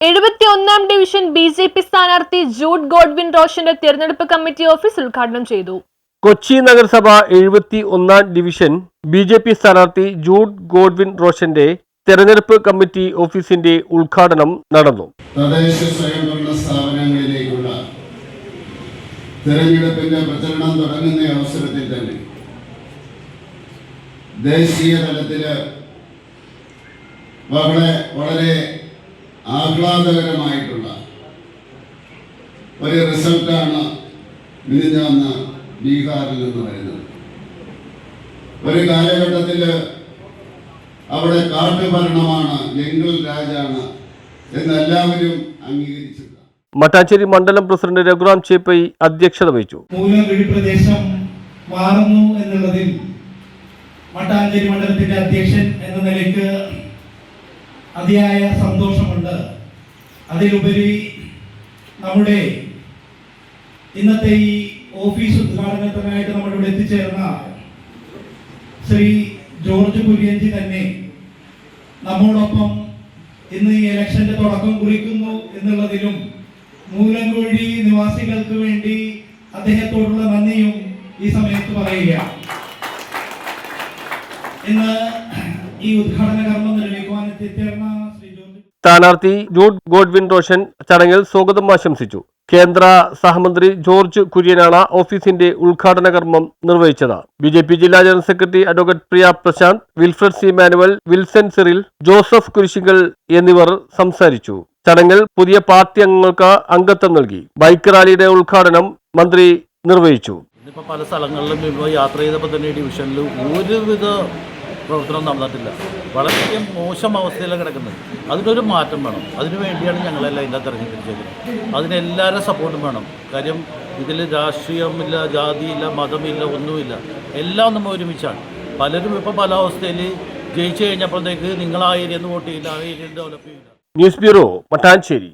എഴുപത്തി ഒന്നാം division B J P സ്ഥാനാർത്ഥി ജൂഡ് ഗോഡ്വിൻ റോഷന്റെ തിരഞ്ഞെടുപ്പ് കമ്മിറ്റി ഓഫീസ് ഉദ്ഘാടനം ചെയ്തു. കൊച്ചി നഗരസഭ എഴുപത്തി ഒന്നാം ഡിവിഷൻ ബി ജെ പി സ്ഥാനാർത്ഥി ജൂഡ് ഗോഡ്വിൻ റോഷന്റെ തെരഞ്ഞെടുപ്പ് കമ്മിറ്റി ഓഫീസിന്റെ ഉദ്ഘാടനം നടന്നു. തദ്ദേശ സ്വയംഭരണ സ്ഥാപനങ്ങളിലേക്കുള്ള തെരഞ്ഞെടുപ്പിന്റെ പ്രചരണം തുടങ്ങുന്ന അവസരത്തിൽ തന്നെ ദേശീയ തലത്തിൽ വളരെ വളരെ ആഹ്ലാദകരമായിട്ടുള്ള ഒരു റിസൾട്ടാണ് മിനിഞ്ഞാന്ന് ബീഹാറിൽ നിന്ന് വരുന്നത്. ഒരു കാലഘട്ടത്തിൽ അവിടെ കാട്ടുഭരണമാണ് ജംഗിൾ രാജാണ് എന്നെല്ലാവരും അംഗീകരിച്ചു മട്ടാഞ്ചേരി മണ്ഡലം പ്രസിഡന്റ് രഘുറാം ചേപ്പൈ അധ്യക്ഷത വഹിച്ചു. പ്രദേശം മാറുന്നു എന്നുള്ളതിൽ മട്ടാഞ്ചേരി മണ്ഡലത്തിന്റെ അധ്യക്ഷൻ എന്ന നിലയ്ക്ക് അതിയായ സന്തോഷമുണ്ട് അതിലുപരി നമ്മുടെ ഇന്നത്തെ ഈ ഓഫീസ് ഉദ്ഘാടനത്തിനായിട്ട് നമ്മളിവിടെ എത്തിച്ചേർന്ന ശ്രീ ജോർജ് കുര്യൻജി തന്നെ നമ്മോടൊപ്പം ഇന്ന് ഈ ഇലക്ഷന്റെ തുടക്കം കുറിക്കുന്നു എന്നുള്ളതിലും മൂലംകോഴി നിവാസികൾക്ക് വേണ്ടി അദ്ദേഹത്തോടുള്ള നന്ദിയും ഈ സമയത്ത് പറയുക ഇന്ന് ഈ ഉദ്ഘാടന കർമ്മം നിർവഹിക്കുവാൻ എത്തിച്ചേർന്ന സ്ഥാനാർത്ഥി ജൂഡ് ഗോഡ്വിൻ റോഷൻ ചടങ്ങിൽ സ്വാഗതം ആശംസിച്ചു. കേന്ദ്ര സഹമന്ത്രി ജോർജ് കുര്യനാണ് ഓഫീസിന്റെ ഉദ്ഘാടന കർമ്മം നിർവഹിച്ചത്. ബി ജെ പി ജില്ലാ general secretary advocate Priya Prashanth Wilfred C Manuel Wilson Cyril Joseph Kurisinkal എന്നിവർ സംസാരിച്ചു. ചടങ്ങിൽ പുതിയ പാർട്ടി അംഗങ്ങൾക്ക് അംഗത്വം നൽകി. ബൈക്ക് റാലിയുടെ ഉദ്ഘാടനം മന്ത്രി നിർവഹിച്ചു. ഇന്നിപ്പോൾ പല സ്ഥലങ്ങളിലും ഇപ്പോൾ യാത്ര ചെയ്തപ്പോൾ തന്നെ ഡിവിഷനിൽ ഒരുവിധ പ്രവർത്തനം നടന്നിട്ടില്ല. വളരെയധികം മോശം അവസ്ഥയിലാണ് കിടക്കുന്നത്. അതിനൊരു മാറ്റം വേണം. അതിനു വേണ്ടിയാണ് ഞങ്ങളെല്ലാം ഇതിന്റെ തെരഞ്ഞെടുപ്പിച്ചേക്കുന്നത് അതിനെല്ലാവരും സപ്പോർട്ടും വേണം. കാര്യം ഇതിൽ രാഷ്ട്രീയമില്ല ജാതിയില്ല മതമില്ല ഒന്നുമില്ല. എല്ലാം നമ്മൾ ഒരുമിച്ചാണ്. പലരും ഇപ്പോൾ പല അവസ്ഥയിൽ ജയിച്ചു കഴിഞ്ഞപ്പോഴത്തേക്ക് നിങ്ങൾ ആ ഏരിയ വോട്ട് ചെയ്യില്ല ആ ഏരിയ ഡെവലപ്പ് ചെയ്യില്ല ന്യൂസ് ബ്യൂറോ മട്ടാഞ്ചേരി.